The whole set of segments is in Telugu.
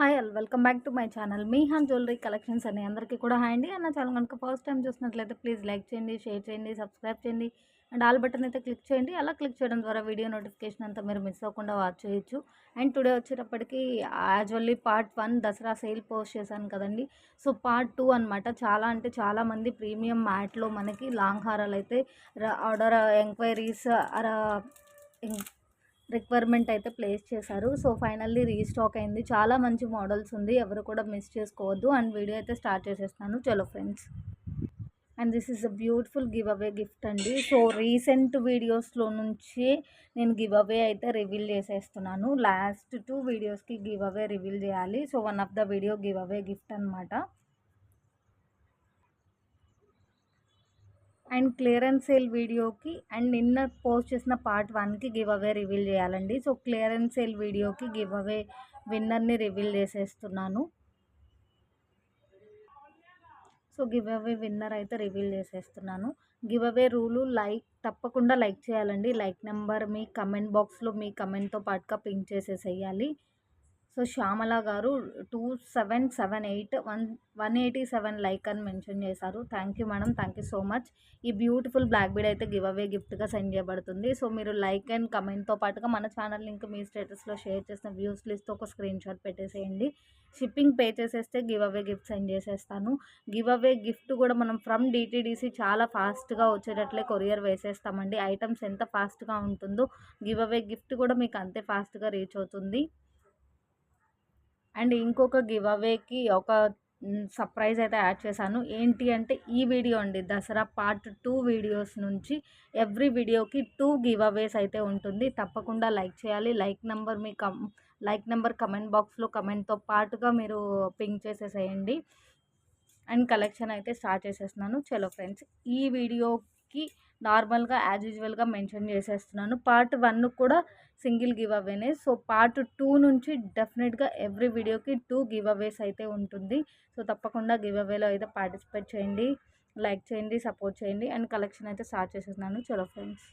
Hi all welcome back to my channel. మీ హాన్ జ్యువెలరీ కలెక్షన్స్ అని అందరికీ కూడా హాయ్ అండి. అన్న ఛానల్ కనుక ఫస్ట్ టైం చూసినట్లయితే ప్లీజ్ లైక్ చేయండి షేర్ చేయండి సబ్స్క్రైబ్ చేయండి అండ్ ఆల్ బటన్ అయితే క్లిక్ చేయండి. అలా క్లిక్ చేయడం ద్వారా వీడియో నోటిఫికేషన్ అంతా మీరు మిస్ అవ్వకుండా వాచ్ చేయొచ్చు. అండ్ టుడే వచ్చేటప్పటికి usually part one Dussehra sale post చేశాను కదండి. సో పార్ట్ టూ అనమాట చాలా అంటే చాలామంది ప్రీమియం మ్యాట్లో మనకి లాంగ్ హారాలు అయితే ఆర్డర్ ఎంక్వైరీస్ రిక్వైర్మెంట్ అయితే ప్లేస్ చేశారు. సో ఫైనల్లీ రీస్టాక్ అయింది. చాలా మంచి మోడల్స్ ఉంది. ఎవరు కూడా మిస్ చేసుకోవద్దు. అండ్ వీడియో అయితే స్టార్ట్ చేసేస్తాను. చలో friends. And this is a beautiful giveaway gift అండి. సో రీసెంట్ వీడియోస్లో నుంచి నేను గివ్ అవే అయితే రివీల్ చేసేస్తున్నాను. లాస్ట్ టూ వీడియోస్కి గివ్ అవే రివీల్ చేయాలి. So one of the video giveaway gift అనమాట అండ్ క్లియరెన్స్ సేల్ వీడియోకి అండ్ నిన్న పోస్ట్ చేసిన పార్ట్ వన్కి గివ్ అవే రివీల్ చేయాలండి. సో క్లియరెన్స్ సేల్ వీడియోకి గివ్ అవే విన్నర్ని రివీల్ చేసేస్తున్నాను. సో గివ్ అవే విన్నర్ అయితే రివీల్ చేసేస్తున్నాను. గివ్ అవే రూలు లైక్ తప్పకుండా లైక్ చేయాలండి. లైక్ నెంబర్ మీ కమెంట్ బాక్స్లో మీ కమెంట్తో పాటుగా పింక్ చేసేసేయాలి. సో శ్యామల గారు two seven seven eight one one eighty seven like అని మెన్షన్ చేశారు. Thank you madam thank you so much. ఈ బ్యూటిఫుల్ బ్లాక్ బీడ్ అయితే గివ్ అవే గిఫ్ట్గా సెండ్ చేయబడుతుంది. సో మీరు లైక్ అండ్ కమెంట్తో పాటుగా మన ఛానల్ లింక్ మీ స్టేటస్లో షేర్ చేసిన వ్యూస్ లిస్ట్ ఒక స్క్రీన్ షాట్ పెట్టేసేయండి. షిప్పింగ్ పే చేసేస్తే గివ్ అవే గిఫ్ట్ సెండ్ చేసేస్తాను. గివ్ అవే గిఫ్ట్ కూడా మనం ఫ్రమ్ డిటీడీసీ చాలా ఫాస్ట్గా వచ్చేటట్లే కొరియర్ వేసేస్తామండి. ఐటమ్స్ ఎంత ఫాస్ట్గా ఉంటుందో గివ్ అవే గిఫ్ట్ కూడా మీకు అంతే ఫాస్ట్గా రీచ్ అవుతుంది. అండ్ ఇంకొక గివ్ అవేకి ఒక సర్ప్రైజ్ అయితే యాడ్ చేశాను. ఏంటి అంటే ఈ వీడియో అండి. దసరా పార్ట్ టూ వీడియోస్ నుంచి ఎవ్రీ వీడియోకి టూ గివ్ అవేస్ అయితే ఉంటుంది. తప్పకుండా లైక్ చేయాలి. లైక్ నెంబర్ మీ కమ్ లైక్ నెంబర్ కమెంట్ బాక్స్లో కమెంట్తో పాటుగా మీరు పింక్ చేసేసేయండి. అండ్ కలెక్షన్ అయితే స్టార్ట్ చేసేస్తున్నాను. చలో ఫ్రెండ్స్ ఈ వీడియోకి నార్మల్గా యాజ్ యూజువల్గా మెన్షన్ చేసేస్తున్నాను. పార్ట్ వన్ కూడా సింగిల్ గివ్ అవేనే సో పార్ట్ టూ నుంచి డెఫినెట్గా ఎవ్రీ వీడియోకి టూ గివ్ అవేస్ అయితే ఉంటుంది. సో తప్పకుండా గివ్ అవేలో అయితే పార్టిసిపేట్ చేయండి లైక్ చేయండి సపోర్ట్ చేయండి. అండ్ కలెక్షన్ అయితే స్టార్ట్ చేసేస్తున్నాను. చలో ఫ్రెండ్స్.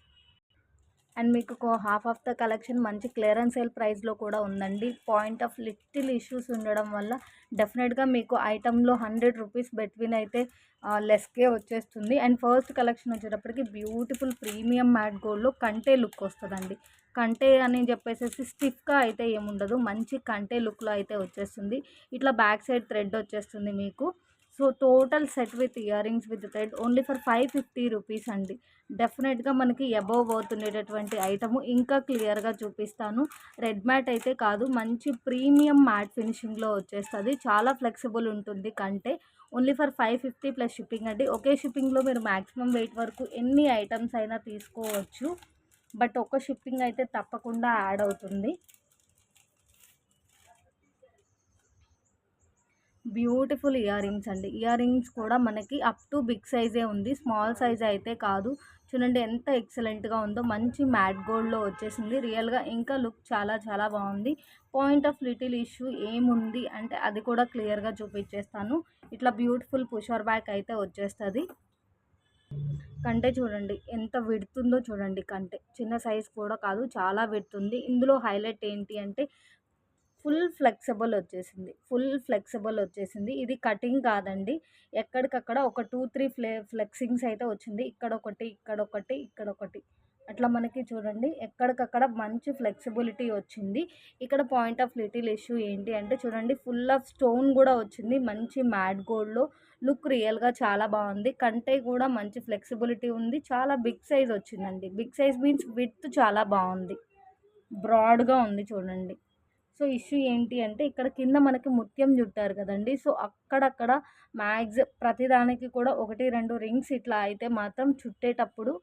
అండ్ మీకు హాఫ్ ఆఫ్ ద కలెక్షన్ మంచి క్లియరెన్స్ సేల్ ప్రైస్లో కూడా ఉందండి. పాయింట్ ఆఫ్ లిటిల్ ఇష్యూస్ ఉండడం వల్ల డెఫినెట్గా మీకు ఐటెంలో హండ్రెడ్ రూపీస్ బెట్వీన్ అయితే లెస్కే వచ్చేస్తుంది. అండ్ ఫస్ట్ కలెక్షన్ వచ్చేటప్పటికి బ్యూటిఫుల్ ప్రీమియం మ్యాట్ గోల్డ్లో కంటే లుక్ వస్తుందండి. కంటే అని చెప్పేసి స్టిఫ్గా అయితే ఏముండదు. మంచి కంటే లుక్లో అయితే వచ్చేస్తుంది. ఇట్లా బ్యాక్ సైడ్ థ్రెడ్ వచ్చేస్తుంది మీకు. So total set with earrings with thread only for five fifty rupees అండి. డెఫినెట్గా మనకి అబోవ్ అవుతుండేటటువంటి ఐటము ఇంకా క్లియర్గా చూపిస్తాను. రెడ్ మ్యాట్ అయితే కాదు మంచి ప్రీమియం మ్యాట్ ఫినిషింగ్లో వచ్చేస్తుంది. చాలా ఫ్లెక్సిబుల్ ఉంటుంది కంటే. Only for five fifty plus shipping అండి. ఒకే షిప్పింగ్లో మీరు మ్యాక్సిమం వెయిట్ వరకు ఎన్ని ఐటమ్స్ అయినా తీసుకోవచ్చు. బట్ ఒక షిప్పింగ్ అయితే తప్పకుండా యాడ్ అవుతుంది. బ్యూటిఫుల్ ఇయర్ రింగ్స్ అండి. ఇయర్ రింగ్స్ కూడా మనకి అప్ టు బిగ్ సైజే ఉంది. స్మాల్ సైజ్ అయితే కాదు. చూడండి ఎంత ఎక్సలెంట్గా ఉందో. మంచి మ్యాట్ గోల్డ్లో వచ్చేసింది. రియల్గా ఇంకా లుక్ చాలా చాలా బాగుంది. పాయింట్ ఆఫ్ లిటిల్ ఇష్యూ ఏముంది అంటే అది కూడా క్లియర్గా చూపించేస్తాను. ఇట్లా బ్యూటిఫుల్ పుషర్ బ్యాక్ అయితే వచ్చేస్తుంది. కంటే చూడండి ఎంత విడుతుందో చూడండి కంటే. చిన్న సైజ్ కూడా కాదు చాలా విడుతుంది. ఇందులో హైలైట్ ఏంటి అంటే ఫుల్ ఫ్లెక్సిబుల్ వచ్చేసింది. ఫుల్ ఫ్లెక్సిబుల్ వచ్చేసింది. ఇది కటింగ్ కాదండి. ఎక్కడికక్కడ ఒక టూ త్రీ ఫ్లే ఫ్లెక్సింగ్స్ అయితే వచ్చింది. ఇక్కడ ఒకటి ఇక్కడ ఒకటి ఇక్కడ ఒకటి. అట్లా మనకి చూడండి. ఎక్కడికక్కడ మంచి ఫ్లెక్సిబిలిటీ వచ్చింది. ఇక్కడ పాయింట్ ఆఫ్ లిటిల్ ఇష్యూ ఏంటి అంటే చూడండి. ఫుల్ ఆఫ్ స్టోన్ కూడా వచ్చింది. మంచి మ్యాట్ గోల్డ్లో. లుక్ రియల్గా చాలా బాగుంది. కంటే కూడా మంచి ఫ్లెక్సిబిలిటీ ఉంది. చాలా బిగ్ సైజ్ వచ్చిందండి. బిగ్ సైజ్ మీన్స్ విత్ చాలా బాగుంది. బ్రాడ్గా ఉంది చూడండి. సో ఇష్యూ ఏంటి అంటే ఇక్కడ కింద మనకి ముత్యం చుట్టారు కదండి. సో అక్కడక్కడ మ్యాగ్జ్ ప్రతిదానికి కూడా ఒకటి రెండు రింగ్స్ ఇట్లా అయితే మాత్రం చుట్టేటప్పుడు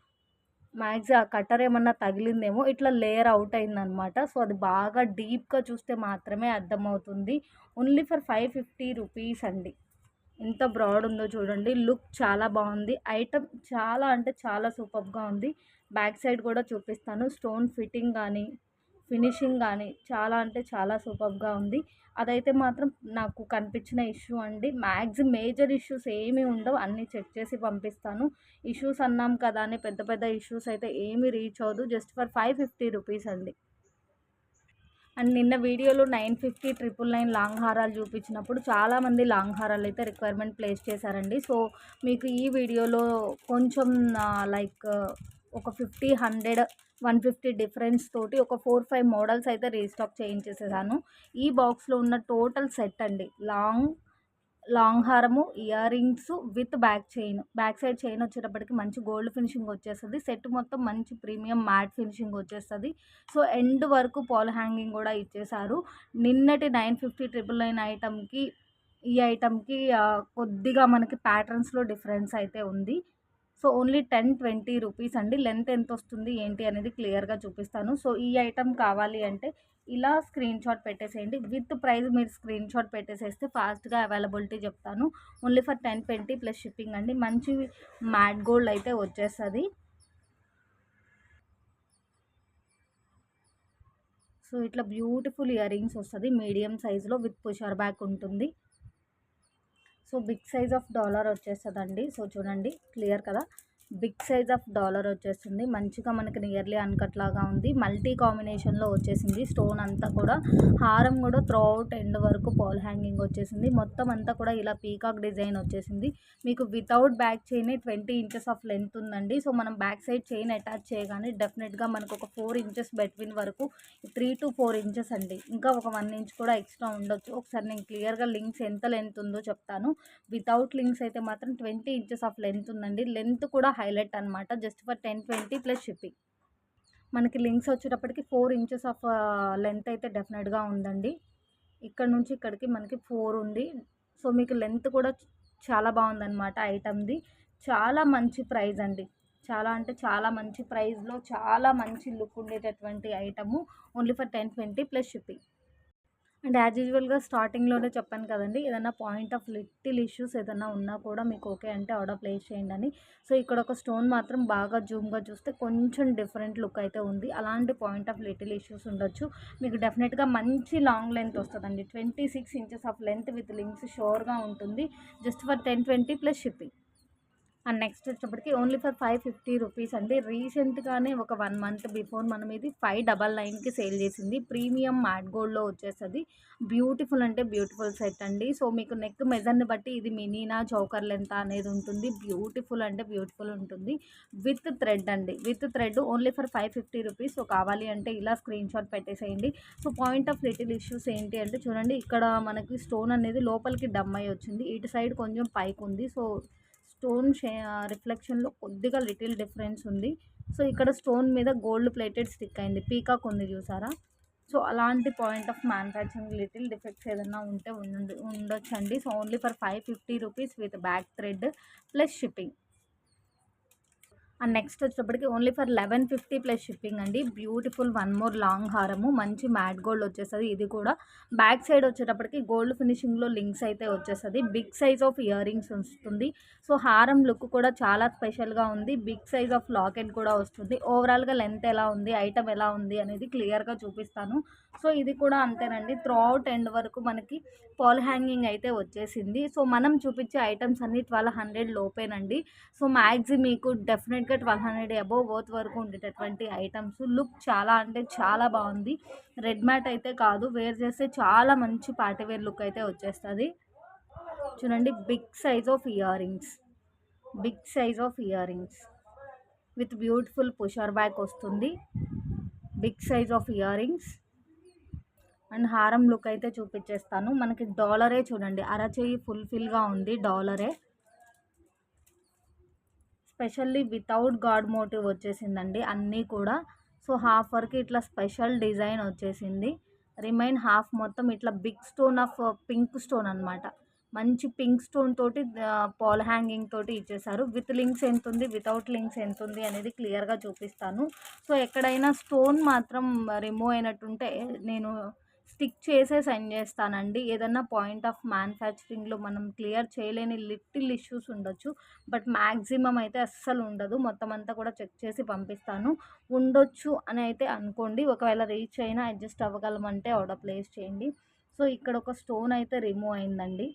మ్యాగ్జ్ ఆ కట్టర్ ఏమన్నా తగిలిందేమో ఇట్లా లేయర్ అవుట్ అయిందనమాట. సో అది బాగా డీప్గా చూస్తే మాత్రమే అర్థమవుతుంది. Only for five fifty rupees అండి. ఎంత బ్రాడ్ ఉందో చూడండి. లుక్ చాలా బాగుంది. ఐటమ్ చాలా అంటే చాలా సూపర్గా ఉంది. బ్యాక్ సైడ్ కూడా చూపిస్తాను. స్టోన్ ఫిట్టింగ్ కానీ ఫినిషింగ్ కానీ చాలా అంటే చాలా సూపర్గా ఉంది. అదైతే మాత్రం నాకు కనిపించిన ఇష్యూ అండి. మ్యాక్స్ మేజర్ ఇష్యూస్ ఏమీ ఉండవు. అన్నీ చెక్ చేసి పంపిస్తాను. ఇష్యూస్ అన్నాం కదా అని పెద్ద పెద్ద ఇష్యూస్ అయితే ఏమీ రీచ్ అవ్వదు. Just for five fifty rupees అండి. అండ్ నిన్న వీడియోలో nine fifty triple nine long హారాలు చూపించినప్పుడు చాలామంది లాంగ్ హారాలు అయితే రిక్వైర్మెంట్ ప్లేస్ చేశారండి. సో మీకు ఈ వీడియోలో కొంచెం లైక్ ఒక fifty hundred one fifty difference తోటి ఒక ఫోర్ ఫైవ్ మోడల్స్ అయితే రీస్టాక్ చేయించేసేసాను. ఈ బాక్స్లో ఉన్న టోటల్ సెట్ అండి. లాంగ్ లాంగ్ హారము ear rings with back chain. Back side chain వచ్చేటప్పటికి మంచి గోల్డ్ ఫినిషింగ్ వచ్చేస్తుంది. సెట్ మొత్తం మంచి ప్రీమియం మ్యాట్ ఫినిషింగ్ వచ్చేస్తుంది. సో ఎండ్ వరకు పాల్ హ్యాంగింగ్ కూడా ఇచ్చేసారు నిన్నటి నైన్ ఫిఫ్టీ ట్రిపుల్ నైన్ ఐటమ్కి ఈ ఐటమ్కి కొద్దిగా మనకి ప్యాటర్న్స్లో డిఫరెన్స్ అయితే ఉంది. So only ten twenty rupees అండి. లెంత్ ఎంత వస్తుంది ఏంటి అనేది క్లియర్గా చూపిస్తాను. సో ఈ ఐటమ్ కావాలి అంటే ఇలా స్క్రీన్ షాట్ పెట్టేసేయండి. విత్ ప్రైస్ మీరు స్క్రీన్ షాట్ పెట్టేసేస్తే ఫాస్ట్గా అవైలబిలిటీ చెప్తాను. Only for ten twenty plus shipping అండి. మంచి మ్యాట్ గోల్డ్ అయితే వచ్చేస్తుంది. సో ఇట్లా బ్యూటిఫుల్ ఇయర్ రింగ్స్ వస్తుంది. మీడియం సైజులో విత్ పుషర్ బ్యాక్ ఉంటుంది. So big size of dollar వచ్చేస్తుందండి. సో చూడండి క్లియర్ కదా? బిగ్ సైజ్ ఆఫ్ డాలర్ వచ్చేస్తుంది మంచిగా మనకి నియర్లీ అన్కట్ లాగా ఉంది. మల్టీ కాంబినేషన్లో వచ్చేసింది. స్టోన్ అంతా కూడా హారం కూడా త్రో అవుట్ ఎండ్ వరకు పాల్ హ్యాంగింగ్ వచ్చేసింది. మొత్తం అంతా కూడా ఇలా పీకాక్ డిజైన్ వచ్చేసింది. మీకు without back chain twenty inches of length ఉందండి. సో మనం బ్యాక్ సైడ్ చైన్ అటాచ్ చేయగానే డెఫినెట్గా మనకు ఒక ఫోర్ ఇంచెస్ బెట్వీన్ వరకు త్రీ టు ఫోర్ ఇంచెస్ అండి. ఇంకా ఒక వన్ ఇంచ్ కూడా ఎక్స్ట్రా ఉండొచ్చు. ఒకసారి నేను క్లియర్గా లింక్స్ ఎంత లెంత్ ఉందో చెప్తాను. వితౌట్ లింక్స్ అయితే మాత్రం ట్వంటీ ఇంచెస్ ఆఫ్ లెంత్ ఉందండి. లెంత్ కూడా హైలైట్ అనమాట just for ten twenty plus shipping. మనకి లింక్స్ వచ్చేటప్పటికి ఫోర్ ఇంచెస్ ఆఫ్ లెంత్ అయితే డెఫినెట్గా ఉందండి. ఇక్కడ నుంచి ఇక్కడికి మనకి ఫోర్ ఉంది. సో మీకు లెంత్ కూడా చాలా బాగుందన్నమాట ఐటమ్ది చాలా మంచి ప్రైస్ అండి. చాలా అంటే చాలా మంచి ప్రైస్లో చాలా మంచి లుక్ ఉండేటటువంటి item. Only for ten twenty plus shipping. And as యూజువల్గా స్టార్టింగ్లోనే చెప్పాను కదండి ఏదైనా పాయింట్ ఆఫ్ లిటిల్ ఇష్యూస్ ఏదైనా ఉన్నా కూడా మీకు ఓకే అంటే ఆర్డర్ ప్లేస్ చేయండి అని. సో ఇక్కడ ఒక స్టోన్ మాత్రం బాగా జూమ్గా చూస్తే కొంచెం డిఫరెంట్ లుక్ అయితే ఉంది. అలాంటి పాయింట్ ఆఫ్ లిటిల్ ఇష్యూస్ ఉండొచ్చు. మీకు డెఫినెట్గా మంచి లాంగ్ లెంత్ వస్తుందండి. Twenty six inches of length with links షోర్గా ఉంటుంది. Just for ten twenty plus shipping. And next వచ్చేటప్పటికి only for five fifty rupees అండి. రీసెంట్గానే ఒక వన్ మంత్ బిఫోర్ మనం ఇది ఫైవ్ డబల్ నైన్కి సేల్ చేసింది. ప్రీమియం మ్యాట్ గోల్డ్లో వచ్చేస్తుంది. బ్యూటిఫుల్ అంటే బ్యూటిఫుల్ సెట్ అండి. సో మీకు నెక్ మెజర్ని బట్టి ఇది మినీనా చౌకర్ లెంత్ అనేది ఉంటుంది. బ్యూటిఫుల్ అంటే బ్యూటిఫుల్ ఉంటుంది. విత్ థ్రెడ్ అండి. With thread only for five fifty rupees. So కావాలి అంటే ఇలా స్క్రీన్ షాట్ పెట్టేసేయండి. So point of little issues ఏంటి అంటే చూడండి ఇక్కడ మనకి స్టోన్ అనేది లోపలికి డమ్ అయి వచ్చింది. ఇటు సైడ్ కొంచెం పైకి ఉంది సో స్టోన్ రిఫ్లెక్షన్లో కొద్దిగా లిటిల్ డిఫరెన్స్ ఉంది. సో ఇక్కడ స్టోన్ మీద గోల్డ్ ప్లేటెడ్ స్టిక్ అయింది. పీకాక్ ఉంది చూసారా? సో అలాంటి point of manufacturing little defects ఏదైనా ఉంటే ఉండ ఉండొచ్చండి. So only for five fifty rupees with back thread plus shipping. And next వచ్చేటప్పటికి only for eleven fifty plus shipping అండి. బ్యూటిఫుల్ వన్ మోర్ లాంగ్ హారము. మంచి మ్యాట్ గోల్డ్ వచ్చేస్తుంది. ఇది కూడా బ్యాక్ సైడ్ వచ్చేటప్పటికి గోల్డ్ ఫినిషింగ్లో లింక్స్ అయితే వచ్చేస్తుంది. Big size of ear rings వస్తుంది. సో హారం లుక్ కూడా చాలా స్పెషల్గా ఉంది. బిగ్ సైజ్ ఆఫ్ లాకెట్ కూడా వస్తుంది. ఓవరాల్గా లెంత్ ఎలా ఉంది? ఐటమ్ ఎలా ఉంది? అనేది క్లియర్గా చూపిస్తాను. సో ఇది కూడా అంతేనండి. త్రూఅవుట్ ఎండ్ వరకు మనకి పాల్ హ్యాంగింగ్ అయితే వచ్చేసింది. సో మనం చూపించే ఐటమ్స్ అన్ని ట్వెల్వ్ హండ్రెడ్ లోపేనండి. సో మ్యాక్సీ మీకు డెఫినెట్గా ట్వెల్వ్ హండ్రెడ్ అబోవ్ బోత్ వరకు ఉండేటటువంటి ఐటమ్స్. లుక్ చాలా అంటే చాలా బాగుంది. రెడ్ మ్యాట్ అయితే కాదు వేర్ చేస్తే చాలా మంచి పార్టీవేర్ లుక్ అయితే వచ్చేస్తుంది. చూడండి big size of earrings big size of earrings with beautiful pusher back వస్తుంది. Big size of earrings and హారం లుక్ అయితే చూపించేస్తాను. మనకి డాలరే చూడండి అరచేయి ఫుల్ఫిల్గా ఉంది డాలరే. స్పెషల్లీ వితౌట్ గాడ్ మోటివ్ వచ్చేసిందండి అన్నీ కూడా. సో హాఫ్ వరకు ఇట్లా స్పెషల్ డిజైన్ వచ్చేసింది. రిమైన్ హాఫ్ మొత్తం ఇట్లా big stone of pink stone అనమాట మంచి పింక్ స్టోన్ తోటి పాల్ హ్యాంగింగ్ తోటి ఇచ్చేసారు విత్ లింక్స్ ఎంత ఉంది వితౌట్ లింక్స్ ఎంత ఉంది అనేది క్లియర్గా చూపిస్తాను. సో ఎక్కడైనా స్టోన్ మాత్రం రిమూవ్ అయినట్టుంటే నేను స్టిక్ చేసే సెండ్ చేస్తానండి. ఏదన్నా పాయింట్ ఆఫ్ మ్యానుఫ్యాక్చరింగ్లో మనం క్లియర్ చేయలేని లిటిల్ ఇష్యూస్ ఉండొచ్చు. బట్ మ్యాక్సిమం అయితే అస్సలు ఉండదు. మొత్తం అంతా కూడా చెక్ చేసి పంపిస్తాను. ఉండొచ్చు అని అయితే అనుకోండి. ఒకవేళ రీచ్ అయినా అడ్జస్ట్ అవ్వగలమంటే ఆర్డర్ ప్లేస్ చేయండి. సో ఇక్కడ ఒక స్టోన్ అయితే రిమూవ్ అయిందండి.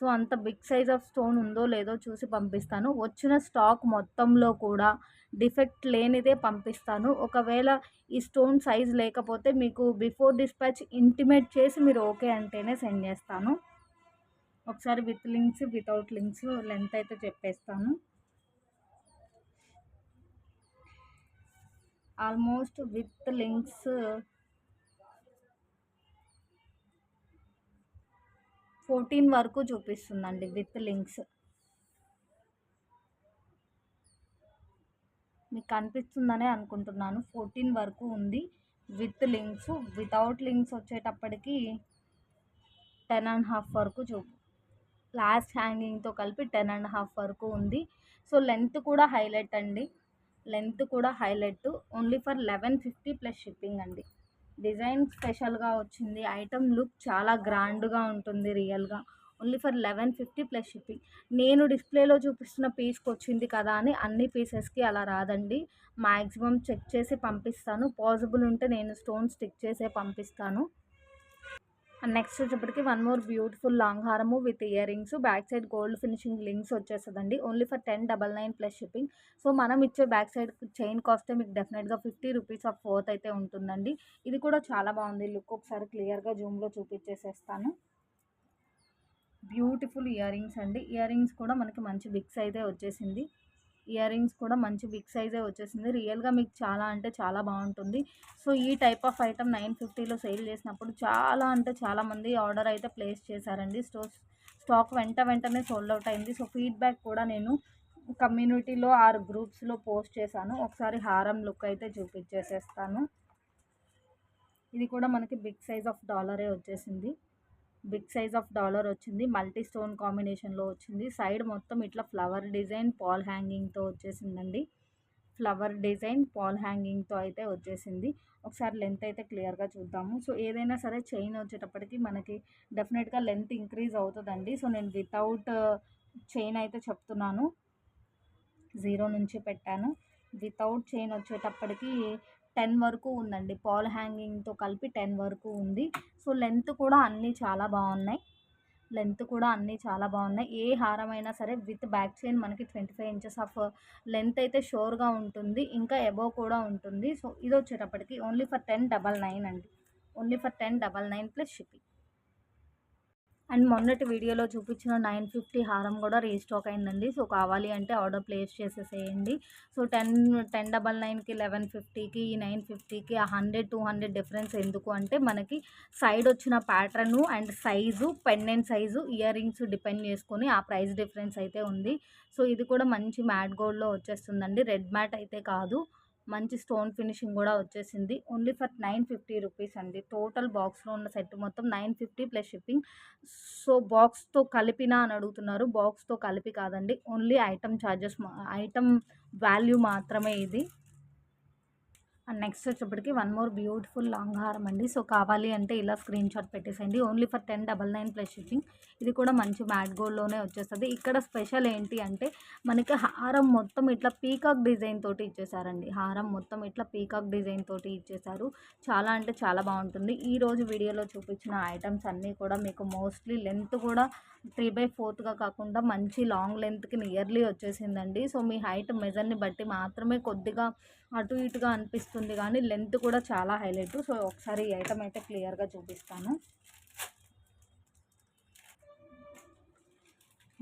సో అంత బిగ్ సైజ్ ఆఫ్ స్టోన్ ఉందో లేదో చూసి పంపిస్తాను. వచ్చిన స్టాక్ మొత్తంలో కూడా డిఫెక్ట్ లేనిదే పంపిస్తాను. ఒకవేళ ఈ స్టోన్ సైజ్ లేకపోతే మీకు బిఫోర్ డిస్పాచ్ ఇంటిమేట్ చేసి మీరు ఓకే అంటేనే సెండ్ చేస్తాను. ఒకసారి with links without links length అయితే చెప్పేస్తాను. ఆల్మోస్ట్ విత్ లింక్స్ ఫోర్టీన్ వరకు చూపిస్తుందండి విత్ లింక్స్. మీకు కనిపిస్తుందనే అనుకుంటున్నాను. ఫోర్టీన్ వరకు ఉంది. విత్ లింక్స్ వితౌట్ లింక్స్ వచ్చేటప్పటికి టెన్ అండ్ హాఫ్ వరకు చూపు. లాస్ట్ హ్యాంగింగ్తో కలిపి టెన్ అండ్ హాఫ్ వరకు ఉంది. సో లెంత్ కూడా హైలైట్ అండి. లెంత్ కూడా highlight. Only for eleven fifty plus shipping అండి. డిజైన్ స్పెషల్గా వచ్చింది. ఐటమ్ లుక్ చాలా గ్రాండ్గా ఉంటుంది రియల్గా. Only for eleven fifty plus shipping. నేను డిస్ప్లేలో చూపిస్తున్న పీస్కి వచ్చింది కదా అని అన్ని పీసెస్కి అలా రాదండి. మ్యాక్సిమం చెక్ చేసి పంపిస్తాను. పాసిబుల్ ఉంటే నేను స్టోన్ స్టిక్ చేసే పంపిస్తాను. అండ్ నెక్స్ట్ వచ్చేప్పటికి వన్ మోర్ బ్యూటిఫుల్ లాంగ్ హారము with earrings. Back side gold finishing links వచ్చేస్తుందండి. Only for ten double nine plus shipping. So మనం ఇచ్చే బ్యాక్ సైడ్ చైన్ కాస్ట్ మీకు డెఫినెట్గా ఫిఫ్టీ రూపీస్ ఆఫ్ ఫోర్త్ అయితే ఉంటుందండి. ఇది కూడా చాలా బాగుంది. లుక్ ఒకసారి క్లియర్గా జూమ్లో చూపించేసేస్తాను. బ్యూటిఫుల్ ఇయర్ రింగ్స్ అండి. ఇయర్ రింగ్స్ కూడా మనకి మంచి బిగ్ సైజే వచ్చేసింది. ఇయర్ రింగ్స్ కూడా మంచి బిగ్ సైజే వచ్చేసింది. రియల్గా మీకు చాలా అంటే చాలా బాగుంటుంది. సో ఈ టైప్ ఆఫ్ ఐటమ్ నైన్ ఫిఫ్టీలో సేల్ చేసినప్పుడు చాలా అంటే చాలామంది ఆర్డర్ అయితే ప్లేస్ చేశారండి. స్టో స్టాక్ వెంట వెంటనే సోల్డ్ అవుట్ అయింది. సో ఫీడ్బ్యాక్ కూడా నేను కమ్యూనిటీలో ఆరు గ్రూప్స్లో పోస్ట్ చేశాను. ఒకసారి హారం లుక్ అయితే చూపించేసేస్తాను. ఇది కూడా మనకి బిగ్ సైజ్ ఆఫ్ డాలరే వచ్చేసింది. బిగ్ సైజ్ ఆఫ్ డాలర్ వచ్చింది. మల్టీ స్టోన్ కాంబినేషన్లో వచ్చింది. సైడ్ మొత్తం ఇట్లా ఫ్లవర్ డిజైన్ పాల్ హ్యాంగింగ్తో వచ్చేసిందండి. ఫ్లవర్ డిజైన్ పాల్ హ్యాంగింగ్తో అయితే వచ్చేసింది. ఒకసారి లెంత్ అయితే క్లియర్గా చూద్దాము. సో ఏదైనా సరే చైన్ వచ్చేటప్పటికి మనకి డెఫినెట్గా లెంత్ ఇంక్రీజ్ అవుతుందండి. సో నేను వితౌట్ చైన్ అయితే చెప్తున్నాను. జీరో నుంచి పెట్టాను. వితౌట్ చైన్ వచ్చేటప్పటికి టెన్ వరకు ఉందండి. పాల్ హ్యాంగింగ్తో కలిపి టెన్ వరకు ఉంది. సో లెంత్ కూడా అన్నీ చాలా బాగున్నాయి. లెంత్ కూడా అన్నీ చాలా బాగున్నాయి. ఏ హారం అయినా సరే విత్ బ్యాక్ చైన్ మనకి twenty five inches of length అయితే షోర్గా ఉంటుంది. ఇంకా ఎబోవ్ కూడా ఉంటుంది. సో ఇది వచ్చేటప్పటికి only for ten double nine అండి. Only for ten double nine plus shipping. And మొన్నటి వీడియోలో చూపించిన నైన్ ఫిఫ్టీ హారం కూడా రీస్టాక్ అయిందండి. సో కావాలి అంటే ఆర్డర్ ప్లేస్ చేసేసేయండి. సో టెన్ టెన్ డబల్ నైన్కి లెవెన్ ఫిఫ్టీకి ఈ నైన్ ఫిఫ్టీకి ఆ హండ్రెడ్ టూ హండ్రెడ్ డిఫరెన్స్ ఎందుకు అంటే మనకి సైడ్ వచ్చిన pattern and size pendant size earrings depend చేసుకొని ఆ ప్రైస్ డిఫరెన్స్ అయితే ఉంది. సో ఇది కూడా మంచి మ్యాట్ గోల్డ్లో వచ్చేస్తుందండి. రెడ్ మ్యాట్ అయితే కాదు. మంచి స్టోన్ ఫినిషింగ్ కూడా వచ్చేసింది. Only for nine fifty rupees అండి. టోటల్ బాక్స్లో ఉన్న సెట్ మొత్తం nine fifty plus shipping. So బాక్స్తో కలిపినా అని అడుగుతున్నారు. బాక్స్తో కలిపి కాదండి. Only item charges item value మాత్రమే ఇది. అండ్ నెక్స్ట్ వచ్చేప్పటికి వన్ మోర్ బ్యూటిఫుల్ లాంగ్ హారం అండి. సో కావాలి అంటే ఇలా స్క్రీన్ షాట్ పెట్టేసేయండి. Only for ten double nine plus shipping. ఇది కూడా మంచి మ్యాట్ గోల్డ్లోనే వచ్చేస్తుంది. ఇక్కడ స్పెషల్ ఏంటి అంటే మనకి హారం మొత్తం ఇట్లా పీకాక్ డిజైన్ తోటి ఇచ్చేసారండి. హారం మొత్తం ఇట్లా పీకాక్ డిజైన్ తోటి ఇచ్చేసారు. చాలా అంటే చాలా బాగుంటుంది. ఈరోజు వీడియోలో చూపించిన ఐటమ్స్ అన్నీ కూడా మీకు మోస్ట్లీ లెంత్ కూడా త్రీ బై ఫోర్త్గా కాకుండా మంచి లాంగ్ లెంత్కి నియర్లీ వచ్చేసిందండి. సో మీ హైట్ మెజర్ని బట్టి మాత్రమే కొద్దిగా అటు ఇటుగా అనిపిస్తుంది కానీ లెంత్ కూడా చాలా హైలైట్. సో ఒకసారి ఈ ఐటమ్ అయితే క్లియర్గా చూపిస్తాను.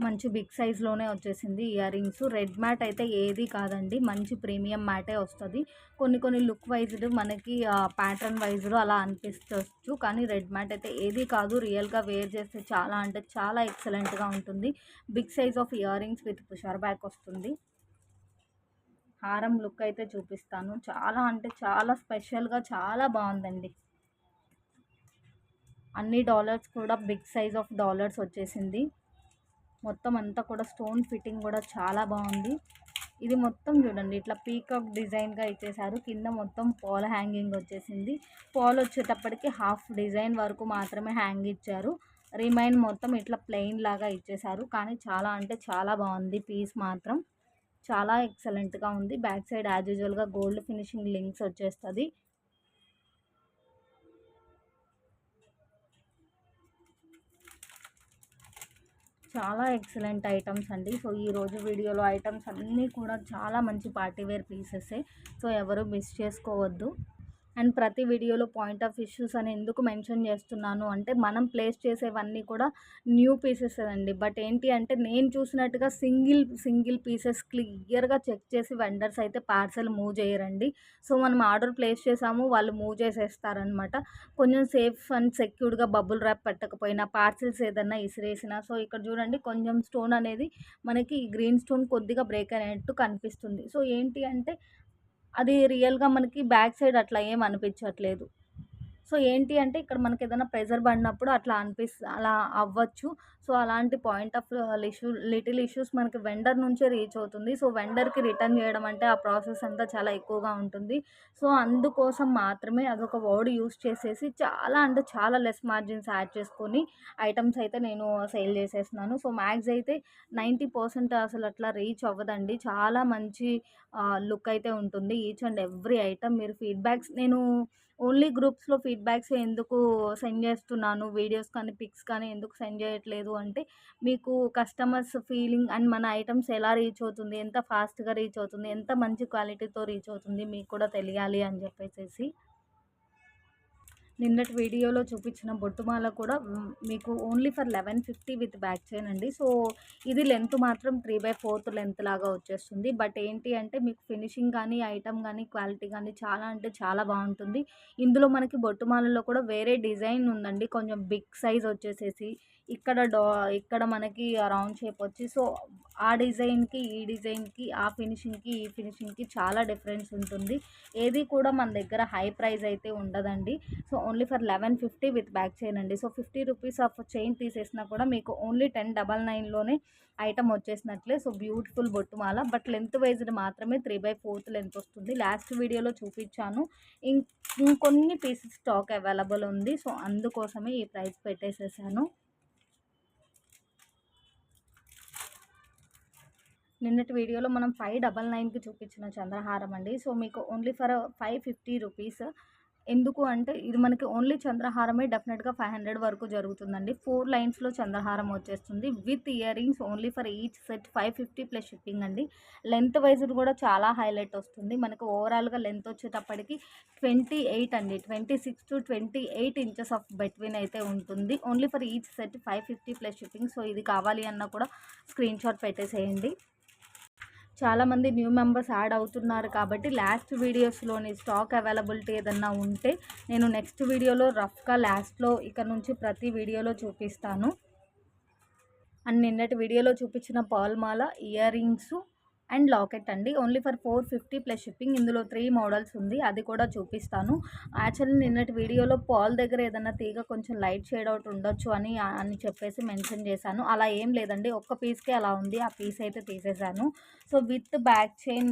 మంచి బిగ్ సైజ్లోనే వచ్చేసింది ఇయర్ రింగ్స్. రెడ్ మ్యాట్ అయితే ఏది కాదండి మంచి ప్రీమియం మ్యాటే వస్తుంది. కొన్ని కొన్ని లుక్ వైజ్డ్ మనకి ప్యాటర్న్ వైజ్లో అలా అనిపించవచ్చు కానీ రెడ్ మ్యాట్ అయితే ఏది కాదు రియల్గా వేర్ చేస్తే చాలా అంటే చాలా ఎక్సలెంట్గా ఉంటుంది. Big size of ear rings with pusher back వస్తుంది. హారం లుక్ అయితే చూపిస్తాను. చాలా అంటే చాలా స్పెషల్గా చాలా బాగుందండి. అన్ని డాలర్స్ కూడా బిగ్ సైజ్ ఆఫ్ డాలర్స్ వచ్చేసింది. మొత్తం అంతా కూడా స్టోన్ ఫిట్టింగ్ కూడా చాలా బాగుంది. ఇది మొత్తం చూడండి ఇట్లా పీకాక్ డిజైన్గా ఇచ్చేసారు కింద మొత్తం పాల్ హ్యాంగింగ్ వచ్చేసింది. పాల్ వచ్చేటప్పటికి హాఫ్ డిజైన్ వరకు మాత్రమే హ్యాంగ్ ఇచ్చారు. రిమైన్ మొత్తం ఇట్లా ప్లెయిన్ లాగా ఇచ్చేసారు కానీ చాలా అంటే చాలా బాగుంది పీస్ మాత్రం. చాలా ఎక్సలెంట్గా ఉంది. బ్యాక్ సైడ్ యాజ్ యూజువల్గా గోల్డ్ ఫినిషింగ్ లింక్స్ వచ్చేస్తుంది. చాలా ఎక్సలెంట్ ఐటమ్స్ అండి. సో ఈరోజు వీడియోలో ఐటమ్స్ అన్నీ కూడా చాలా మంచి పార్టీవేర్ పీసెసే సో ఎవరు మిస్ చేసుకోవద్దు. అండ్ ప్రతి వీడియోలో పాయింట్ ఆఫ్ ఇష్యూస్ అని ఎందుకు మెన్షన్ చేస్తున్నాను అంటే మనం ప్లేస్ చేసేవన్నీ కూడా న్యూ పీసెస్ అండి. బట్ ఏంటి అంటే నేను చూసినట్టుగా సింగిల్ సింగిల్ పీసెస్ క్లియర్గా చెక్ చేసి వెండర్స్ అయితే పార్సెల్ మూవ్ చేయరండి. సో మనం ఆర్డర్ ప్లేస్ చేసాము వాళ్ళు మూవ్ చేసేస్తారనమాట కొంచెం సేఫ్ అండ్ సెక్యూర్డ్గా బబుల్ ర్యాప్ పెట్టకపోయినా పార్సిల్స్ ఏదన్నా ఇసిరేసినా సో ఇక్కడ చూడండి కొంచెం స్టోన్ అనేది మనకి గ్రీన్ స్టోన్ కొద్దిగా బ్రేక్ అయినట్టు కనిపిస్తుంది. సో ఏంటి అంటే అది రియల్గా మనకి బ్యాక్ సైడ్ అట్లా ఏం అనిపించట్లేదు. సో ఏంటి అంటే ఇక్కడ మనకి ఏదైనా ప్రెజర్ పడినప్పుడు అట్లా అనిపిస్తుంది అలా అవ్వచ్చు. సో అలాంటి point of issue little issues మనకి వెండర్ నుంచే రీచ్ అవుతుంది. సో వెండర్కి రిటర్న్ చేయడం అంటే ఆ ప్రాసెస్ అంతా చాలా ఎక్కువగా ఉంటుంది. సో అందుకోసం మాత్రమే అదొక వర్డ్ యూస్ చేసేసి చాలా అంటే చాలా లెస్ మార్జిన్స్ యాడ్ చేసుకొని ఐటమ్స్ అయితే నేను సేల్ చేసేస్తున్నాను. సో మ్యాక్స్ అయితే నైంటీ పర్సెంట్ అసలు అట్లా రీచ్ అవ్వదండి. చాలా మంచి లుక్ అయితే ఉంటుంది. ఈచ్ అండ్ ఎవ్రీ ఐటమ్ మీరు ఫీడ్బ్యాక్స్ నేను ఓన్లీ గ్రూప్స్లో ఫీడ్బ్యాక్స్ ఎందుకు సెండ్ చేస్తున్నాను? వీడియోస్ కానీ పిక్స్ కానీ ఎందుకు సెండ్ చేయట్లేదు అంటే మీకు కస్టమర్స్ ఫీలింగ్ అండ్ మన ఐటమ్స్ ఎలా రీచ్ అవుతుంది? ఎంత ఫాస్ట్గా రీచ్ అవుతుంది? ఎంత మంచి క్వాలిటీతో రీచ్ అవుతుంది? మీకు కూడా తెలియాలి అని చెప్పేసి నిన్నటి వీడియోలో చూపించిన బొట్టుమాల కూడా మీకు only for eleven fifty with back chain అండి. సో ఇది లెంత్ మాత్రం త్రీ బై ఫోర్త్ లెంత్ లాగా వచ్చేస్తుంది. బట్ ఏంటి అంటే మీకు ఫినిషింగ్ కానీ ఐటమ్ కానీ క్వాలిటీ కానీ చాలా అంటే చాలా బాగుంటుంది. ఇందులో మనకి బొట్టుమాలలో కూడా వేరే డిజైన్ ఉందండి. కొంచెం బిగ్ సైజ్ వచ్చేసేసి ఇక్కడ డో ఇక్కడ మనకి రౌండ్ షేప్ వచ్చి సో ఆ డిజైన్కి ఈ డిజైన్కి ఆ ఫినిషింగ్కి ఈ ఫినిషింగ్కి చాలా డిఫరెన్స్ ఉంటుంది. ఏది కూడా మన దగ్గర హై ప్రైస్ అయితే ఉండదండి. So only for eleven fifty with back chain అండి. So fifty rupees of chain తీసేసినా కూడా మీకు ఓన్లీ టెన్ డబల్ నైన్లోనే ఐటమ్ వచ్చేసినట్లే. సో బ్యూటిఫుల్ బొట్టుమాల బట్ లెంత్ వైజ్డ్ మాత్రమే త్రీ బై ఫోర్త్ లెంత్ వస్తుంది. లాస్ట్ వీడియోలో చూపించాను. ఇంకొన్ని పీసెస్ స్టాక్ అవైలబుల్ ఉంది. సో అందుకోసమే ఈ ప్రైస్ పెట్టేసేసాను. నిన్నటి వీడియోలో మనం ఫైవ్ డబల్ నైన్కి చూపించిన చంద్రహారం అండి. సో మీకు only for five fifty rupees ఎందుకు అంటే ఇది మనకి ఓన్లీ చంద్రహారమే డెఫినెట్గా ఫైవ్ హండ్రెడ్ వరకు జరుగుతుందండి. ఫోర్ లైన్స్లో చంద్రహారం వచ్చేస్తుంది. With ear rings only for each set five fifty plus shipping అండి లెంత్ వైజ్ కూడా చాలా హైలైట్ వస్తుంది. మనకు ఓవరాల్గా లెంత్ వచ్చేటప్పటికి ట్వంటీ ఎయిట్ అండి. Twenty six to twenty eight inches of between అయితే ఉంటుంది. Only for each set five fifty plus shipping so ఇది కావాలి అన్నా కూడా స్క్రీన్ షాట్ పెట్టేసేయండి. చాలామంది న్యూ మెంబర్స్ యాడ్ అవుతున్నారు కాబట్టి లాస్ట్ వీడియోస్లోని స్టాక్ అవైలబిలిటీ ఏదన్నా ఉంటే నేను నెక్స్ట్ వీడియోలో రఫ్గా లాస్ట్లో ఇక నుంచి ప్రతి వీడియోలో చూపిస్తాను. అండ్ నిన్నటి వీడియోలో చూపించిన పాల్మాల ఇయర్ రింగ్స్ అండ్ లాకెట్ అండి. Only for four fifty plus shipping. ఇందులో త్రీ మోడల్స్ ఉంది. అది కూడా చూపిస్తాను. యాక్చువల్లీ నిన్నటి వీడియోలో పాల్ దగ్గర ఏదైనా తీగ కొంచెం లైట్ షేడ్ అవుట్ ఉండొచ్చు అని అని చెప్పేసి మెన్షన్ చేశాను. అలా ఏం లేదండి. ఒక్క పీస్కే అలా ఉంది. ఆ పీస్ అయితే తీసేశాను. సో విత్ బ్యాక్ చైన్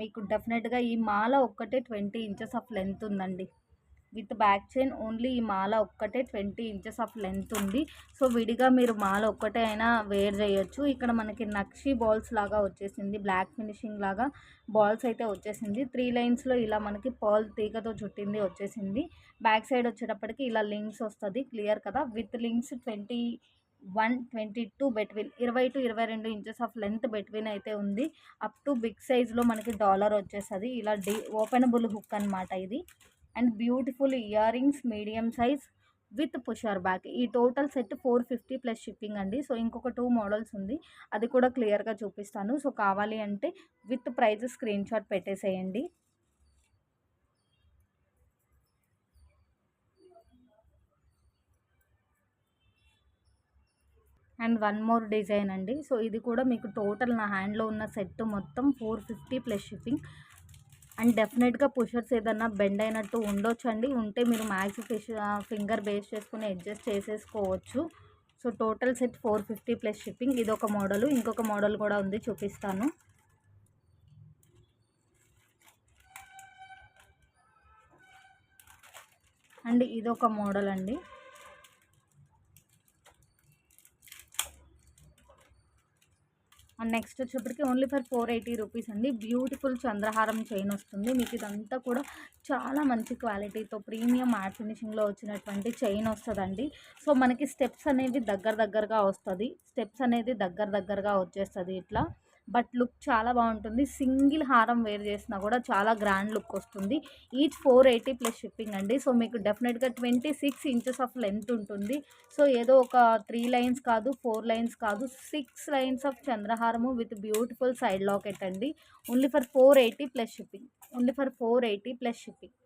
మీకు డెఫినెట్గా ఈ మాల ఒక్కటే ట్వంటీ ఇంచెస్ ఆఫ్ లెంత్ ఉందండి. విత్ బ్యాక్ చైన్ ఓన్లీ ఈ మాల ఒక్కటే ట్వంటీ ఇంచెస్ ఆఫ్ లెంత్ ఉంది. సో విడిగా మీరు మాల ఒక్కటే అయినా వేర్ చేయొచ్చు. ఇక్కడ మనకి నక్షి బాల్స్ లాగా వచ్చేసింది. బ్లాక్ ఫినిషింగ్ లాగా బాల్స్ అయితే వచ్చేసింది. త్రీ లైన్స్లో ఇలా మనకి పాల్ తీగతో చుట్టింది వచ్చేసింది. బ్యాక్ సైడ్ వచ్చేటప్పటికి ఇలా లింక్స్ వస్తుంది. క్లియర్ కదా? With links twenty one twenty two between ఇరవై టు ఇరవై రెండు ఇంచెస్ ఆఫ్ లెంత్ బెట్వీన్ అయితే ఉంది. అప్ టు బిగ్ సైజ్లో మనకి డాలర్ వచ్చేస్తుంది ఇలా డి ఓపెనబుల్ హుక్ అనమాట ఇది. And beautiful ear rings medium size with pusher back ఈ total set four fifty plus shipping అండి. సో ఇంకొక టూ మోడల్స్ ఉంది. అది కూడా క్లియర్గా చూపిస్తాను. సో కావాలి అంటే విత్ ప్రైజ్ స్క్రీన్ షాట్ పెట్టేసేయండి. అండ్ వన్ మోర్ డిజైన్ అండి. సో ఇది కూడా మీకు టోటల్ నా హ్యాండ్లో ఉన్న సెట్ మొత్తం four fifty plus shipping. And డెఫినెట్గా పుషర్స్ ఏదన్నా బెండ్ అయినట్టు ఉండొచ్చు అండి ఉంటే మీరు మ్యాక్స్ ఫిష్ ఫింగర్ బేస్ చేసుకుని అడ్జస్ట్ చేసేసుకోవచ్చు. So total set four fifty plus shipping. ఇది ఒక మోడల్. ఇంకొక మోడల్ కూడా ఉంది చూపిస్తాను. అండ్ ఇదొక మోడల్ అండి అండ్ నెక్స్ట్ వచ్చేప్పటికి only for four eighty rupees అండి. బ్యూటిఫుల్ చంద్రహారం చైన్ వస్తుంది. మీకు ఇదంతా కూడా చాలా మంచి క్వాలిటీతో ప్రీమియం మ్యాట్ ఫినిషింగ్లో వచ్చినటువంటి చైన్ వస్తుందండి. సో మనకి స్టెప్స్ అనేవి దగ్గర దగ్గరగా వస్తుంది. స్టెప్స్ అనేది దగ్గర దగ్గరగా వచ్చేస్తుంది ఇట్లా. బట్ లుక్ చాలా బాగుంటుంది. సింగిల్ హారం వేర్ చేసినా కూడా చాలా గ్రాండ్ లుక్ వస్తుంది. Each four eighty plus shipping అండి. సో మీకు డెఫినెట్గా twenty six inches of length ఉంటుంది. సో ఏదో ఒక త్రీ లైన్స్ కాదు ఫోర్ లైన్స్ కాదు సిక్స్ లైన్స్ ఆఫ్ చంద్రహారము విత్ బ్యూటిఫుల్ సైడ్ లాకెట్ అండి. Only for four eighty plus shipping. Only for four eighty plus shipping.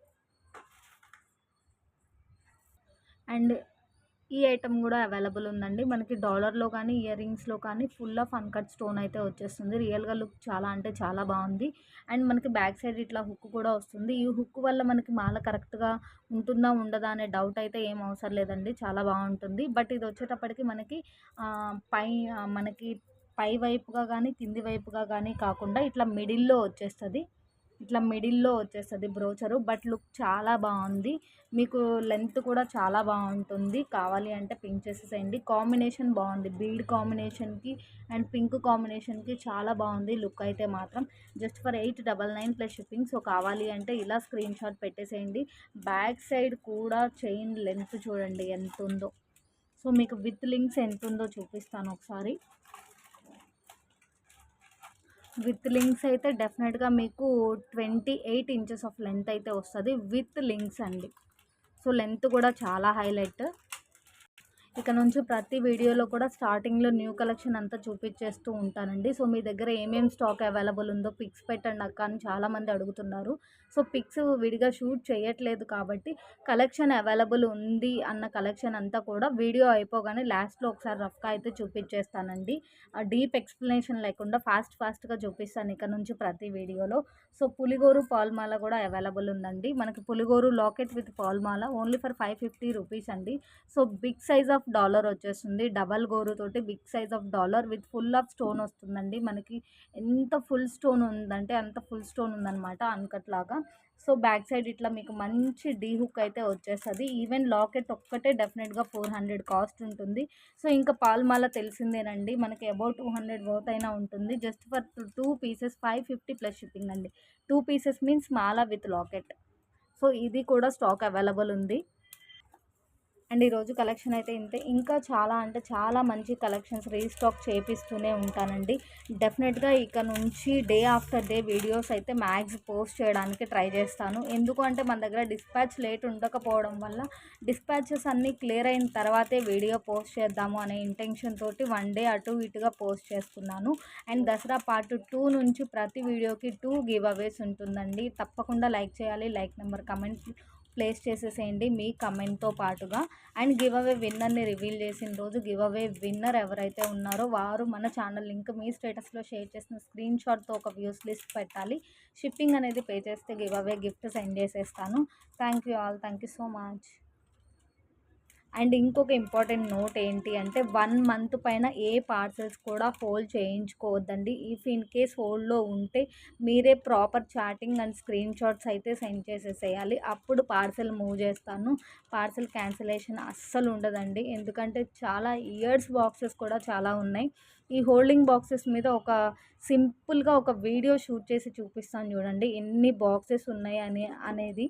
And ఈ ఐటమ్ కూడా అవైలబుల్ ఉందండి. మనకి డాలర్లో కానీ ఇయర్ రింగ్స్లో కానీ ఫుల్ ఆఫ్ అన్కట్ స్టోన్ అయితే వచ్చేస్తుంది. రియల్గా లుక్ చాలా అంటే చాలా బాగుంది. అండ్ మనకి బ్యాక్ సైడ్ ఇట్లా హుక్ కూడా వస్తుంది. ఈ హుక్ వల్ల మనకి మాల కరెక్ట్గా ఉంటుందా ఉండదా అనే డౌట్ అయితే ఏం అవసరం లేదండి. చాలా బాగుంటుంది. బట్ ఇది వచ్చేటప్పటికి మనకి పై మనకి పై వైపుగా కానీ కింది వైపుగా కానీ కాకుండా ఇట్లా మిడిల్లో వచ్చేస్తుంది. ఇట్లా మిడిల్లో వచ్చేస్తుంది బ్రోచరు బట్ లుక్ చాలా బాగుంది. మీకు లెంత్ కూడా చాలా బాగుంటుంది. కావాలి అంటే పింక్ చేసేసేయండి. కాంబినేషన్ బాగుంది. బీడ్ కాంబినేషన్కి అండ్ పింక్ కాంబినేషన్కి చాలా బాగుంది లుక్ అయితే మాత్రం. Just for eight double nine plus shipping. So కావాలి అంటే ఇలా స్క్రీన్ షాట్ పెట్టేసేయండి. బ్యాక్ సైడ్ కూడా చైన్ లెంత్ చూడండి ఎంత ఉందో సో మీకు విత్ లింక్స్ ఎంత ఉందో చూపిస్తాను ఒకసారి. విత్ లింక్స్ అయితే డెఫినెట్గా మీకు twenty eight inches of length అయితే వస్తుంది విత్ లింక్స్ అండి. సో లెంత్ కూడా చాలా హైలైట్. ఇక నుంచి ప్రతి వీడియోలో కూడా స్టార్టింగ్లో న్యూ కలెక్షన్ అంతా చూపించేస్తూ ఉంటానండి. సో మీ దగ్గర ఏమేమి స్టాక్ అవైలబుల్ ఉందో పిక్స్ పెట్టండి అక్క అని చాలామంది అడుగుతున్నారు. సో పిక్స్ విడిగా షూట్ చేయట్లేదు కాబట్టి కలెక్షన్ అవైలబుల్ ఉంది అన్న కలెక్షన్ అంతా కూడా వీడియో అయిపోగానే లాస్ట్లో ఒకసారి రఫ్గా అయితే చూపించేస్తానండి డీప్ ఎక్స్ప్లెనేషన్ లేకుండా ఫాస్ట్ ఫాస్ట్గా చూపిస్తాను ఇక నుంచి ప్రతి వీడియోలో. సో పులిగోరు పాల్మాల కూడా అవైలబుల్ ఉందండి. మనకి పులిగోరు locket with పాల్మాల only for five fifty rupees అండి. So big size of of dollar వచ్చేస్తుంది. డబల్ గోరు తోటి big size of dollar with full of stone వస్తుందండి. మనకి ఎంత ఫుల్ స్టోన్ ఉందంటే అంత ఫుల్ స్టోన్ ఉందన్నమాట అన్కట్ లాగా. సో బ్యాక్ సైడ్ ఇట్లా మీకు మంచి డీ హుక్ అయితే వచ్చేస్తుంది. ఈవెన్ లాకెట్ ఒక్కటే డెఫినెట్గా ఫోర్ హండ్రెడ్ కాస్ట్ ఉంటుంది. సో ఇంకా పాల్మాల తెలిసిందేనండి. మనకి అబౌట్ టూ హండ్రెడ్ వర్త్ అయినా ఉంటుంది. Just for two pieces five fifty plus shipping అండి. టూ పీసెస్ మీన్స్ మాలా విత్ లాకెట్. సో ఇది కూడా స్టాక్ అవైలబుల్ ఉంది. అండ్ ఈరోజు కలెక్షన్ అయితే ఇంతే. ఇంకా చాలా అంటే చాలా మంచి కలెక్షన్స్ రీస్టాక్ చేపిస్తూనే ఉంటానండి. డెఫినెట్గా ఇక నుంచి డే ఆఫ్టర్ డే వీడియోస్ అయితే మ్యాక్స్ పోస్ట్ చేయడానికి ట్రై చేస్తాను. ఎందుకు అంటే మన దగ్గర డిస్పాచ్ లేట్ ఉండకపోవడం వల్ల డిస్పాచెస్ అన్నీ క్లియర్ అయిన తర్వాతే వీడియో పోస్ట్ చేద్దాము అనే ఇంటెన్షన్ తోటి వన్ డే అటు ఇటుగా పోస్ట్ చేస్తున్నాను. అండ్ దసరా పార్ట్ టూ నుంచి ప్రతి వీడియోకి టూ గివ్ అవేస్ ఉంటుందండి. తప్పకుండా లైక్ చేయాలి. లైక్ నెంబర్ కమెంట్ ప్లేస్ చేసేసేయండి మీ కమెంట్తో పాటుగా. అండ్ గివ్ అవే విన్నర్ని రివీల్ చేసిన రోజు గివ్ అవే విన్నర్ ఎవరైతే ఉన్నారో వారు మన ఛానల్ లింక్ మీ స్టేటస్లో షేర్ చేసిన స్క్రీన్ షాట్తో ఒక వ్యూస్ లిస్ట్ పెట్టాలి. షిప్పింగ్ అనేది పే చేస్తే గివ్ అవే గిఫ్ట్ సెండ్ చేసేస్తాను. Thank you all. Thank you so much. And ఇంకొక ఇంపార్టెంట్ నోట్ ఏంటి అంటే వన్ మంత్ పైన ఏ పార్సల్స్ కూడా హోల్డ్ చేయించుకోవద్దండి. ఇఫ్ ఇన్ కేస్ హోల్డ్లో ఉంటే మీరే proper chatting and screen shots అయితే సెండ్ చేసేసేయాలి. అప్పుడు పార్సల్ మూవ్ చేస్తాను. పార్సల్ క్యాన్సిలేషన్ అస్సలు ఉండదండి. ఎందుకంటే చాలా ఇయర్స్ బాక్సెస్ కూడా చాలా ఉన్నాయి. ఈ హోల్డింగ్ బాక్సెస్ మీద ఒక సింపుల్గా ఒక వీడియో షూట్ చేసి చూపిస్తాను చూడండి. ఎన్ని బాక్సెస్ ఉన్నాయి అని అనేది